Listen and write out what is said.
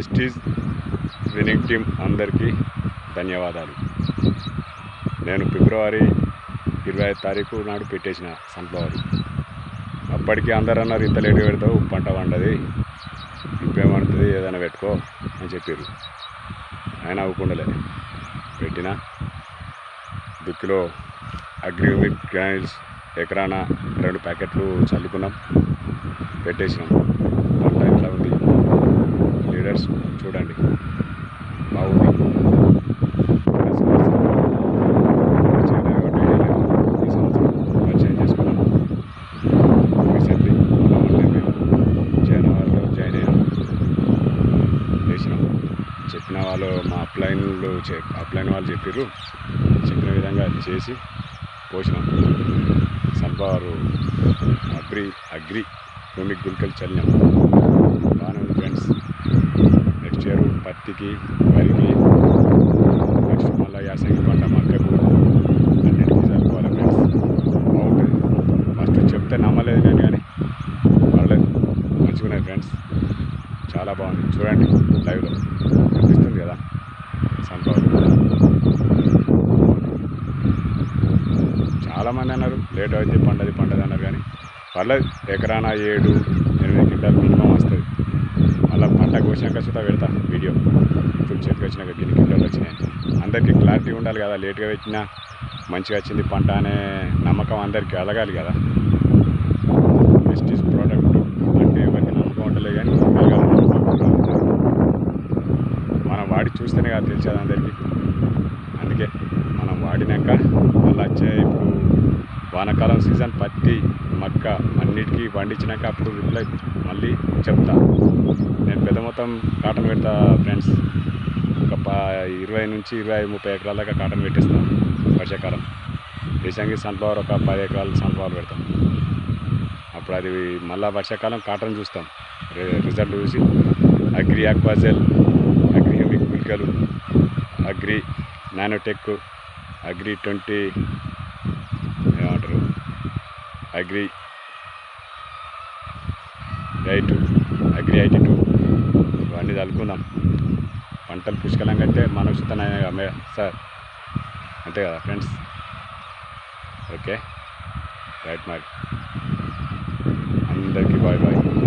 Vestige winning team అందరికీ ధన్యవాదాలు. నేను ఫిబ్రవరి ఇరవై ఐదు తారీఖు నాడు పెట్టేసిన సన్ఫ్లవర్ అప్పటికి అందరూ అన్నారు ఇంత లేట్ పెడతావు పంట వండది ఇప్పేమంటుంది ఏదైనా పెట్టుకో అని చెప్పారు ఆయన అవ్వకుండలే పెట్టిన దుక్కిలో అగ్రిమిక్ గ్రానిల్స్ ఎకరాన రెండు ప్యాకెట్లు చల్లుకున్నాం. పెట్టేసినాం. పంట ఎట్లా ఉంది? వాళ్ళు మా అప్లైన్లు అప్లైన్ వాళ్ళు చెప్పారు చెప్పిన విధంగా చేసి పోసినాం. సంబారు అగ్రి అగ్రి భూమికి గుల్కలు చల్లినాం. బాగానే ఉంది ఫ్రెండ్స్. నెక్స్ట్ ఇయర్ పత్తికి వరికి నెక్స్ట్ మళ్ళీ యాసంగి పంట మక్కకు అన్నిటికీ చల్లుకోవాలి ఫ్రెండ్స్. బాగుంటుంది ఫస్ట్ చెప్తే నమ్మలేదు నేను కానీ పర్లేదు. మంచిగా ఉన్నాయి ఫ్రెండ్స్. చాలా బాగుంది. చూడండి లైవ్లో. కనిపిస్తుంది కదా. సన్ఫ్లవర్ చాలామంది అన్నారు లేట్ అయితే పండది పండది అన్నారు కానీ పర్లేదు ఎకరాన ఏడు ఎనిమిది క్వింటాలు మినిమం వస్తుంది. మళ్ళీ పంట కోసినాక సుతా పెడతా వీడియో. ఇప్పుడు చేతికి వచ్చినాక గిన్ని కింటాలు వచ్చినాయి. అందరికీ క్లారిటీ ఉండాలి కదా లేట్గా వచ్చినా మంచిగా వచ్చింది పంట అనే నమ్మకం అందరికీ అలగాలి కదా వెస్టీస్ ప్రోడక్ట్ అంటే ఎవరికి నమ్మకం ఉండలే కానీ కలగాలి మనం వాడి చూస్తేనే కదా తెలిసేది అందరికీ. అందుకే మనం వాడినాక మళ్ళీ వచ్చే ఇప్పుడు వానాకాలం సీజన్ పత్తి మక్క అన్నిటికీ పండించినాక అప్పుడు రిప్లై మళ్ళీ చెప్తా. నేను పెద్ద మొత్తం కాటన్ పెడతా ఫ్రెండ్స్. ఒక ప ఇరవై నుంచి ఇరవై ముప్పై ఎకరాల దాకా కాటన్ పెట్టిస్తాం వర్షాకాలం. రీసెంట్గా సన్ఫ్లవర్ ఒక పది ఎకరాలు సన్ఫ్లవర్ పెడతాం. అప్పుడు అది మళ్ళీ వర్షాకాలం కాటన్ చూస్తాం. రిజల్ట్ చూసి agri aquagel technical agri nanotech agri twenty ఏమంటారు? Agri eight agri eighty two ఇవన్నీ చదువుకుందాం పంటలు పుష్కలంగా అయితే మనకు సార్. అంతే కదా ఫ్రెండ్స్? ఓకే. రైట్ మరి. అందరికీ బాయ్ బాయ్.